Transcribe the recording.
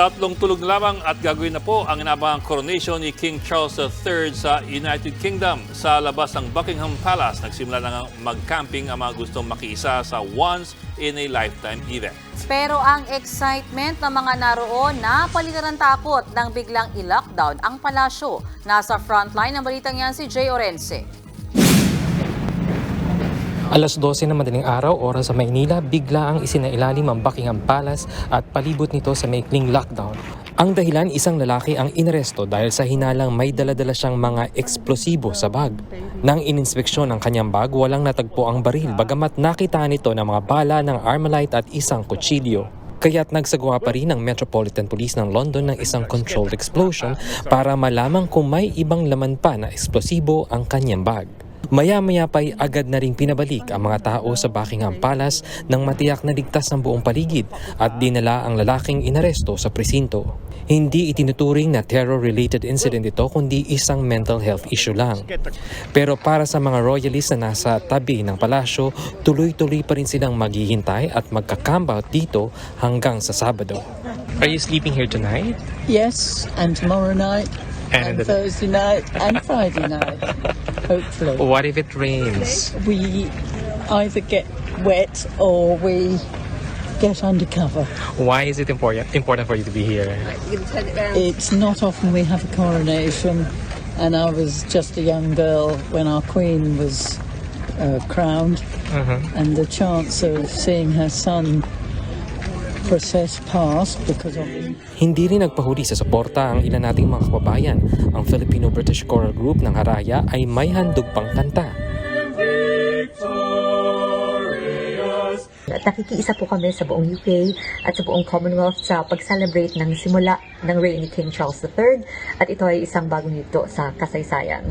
Tatlong tulog lamang at gagawin na po ang inabangang coronation ni King Charles III sa United Kingdom. Sa labas ng Buckingham Palace, nagsimula na mag-camping ang mga gustong makiisa sa once-in-a-lifetime event. Pero ang excitement ng mga naroon napalitan ng takot nang biglang i-lockdown ang palasyo. Nasa frontline ng balitang yan si Jay Orense. Alas 12 na madaling araw, oras sa Maynila, bigla ang isinailalim ang Buckingham Palace at palibot nito sa maikling lockdown. Ang dahilan, isang lalaki ang inaresto dahil sa hinalang may daladala siyang mga eksplosibo sa bag. Nang ininspeksyon ang kanyang bag, walang natagpo ang baril bagamat nakita nito ng mga bala ng Armalite at isang kutsilyo. Kaya't nagsagawa pa rin ang Metropolitan Police ng London ng isang controlled explosion para malaman kung may ibang laman pa na eksplosibo ang kanyang bag. Maya-maya pa'y agad na ring pinabalik ang mga tao sa Buckingham Palace nang matiyak na ligtas ang buong paligid at dinala ang lalaking inaresto sa presinto. Hindi itinuturing na terror-related incident ito kundi isang mental health issue lang. Pero para sa mga royalists na nasa tabi ng palasyo, tuloy-tuloy pa rin silang maghihintay at magka-camp out dito hanggang sa Sabado. Are you sleeping here tonight? Yes, and tomorrow night, And and, Thursday night, and Friday night, hopefully. What if it rains? We either get wet or we get undercover. Why is it important important for you to be here? It's not often we have a coronation, and I was just a young girl when our Queen was uh, crowned, and the chance of seeing her son process past because of Hindi rin nagpahuli sa suporta ang ilan nating mga kababayan. Ang Filipino-British Choral Group ng Haraya ay may handog pang kanta. At nakikiisa po kami sa buong UK at sa buong Commonwealth sa pag-celebrate ng simula ng reign ni King Charles III at ito ay isang bagong yugto sa kasaysayan.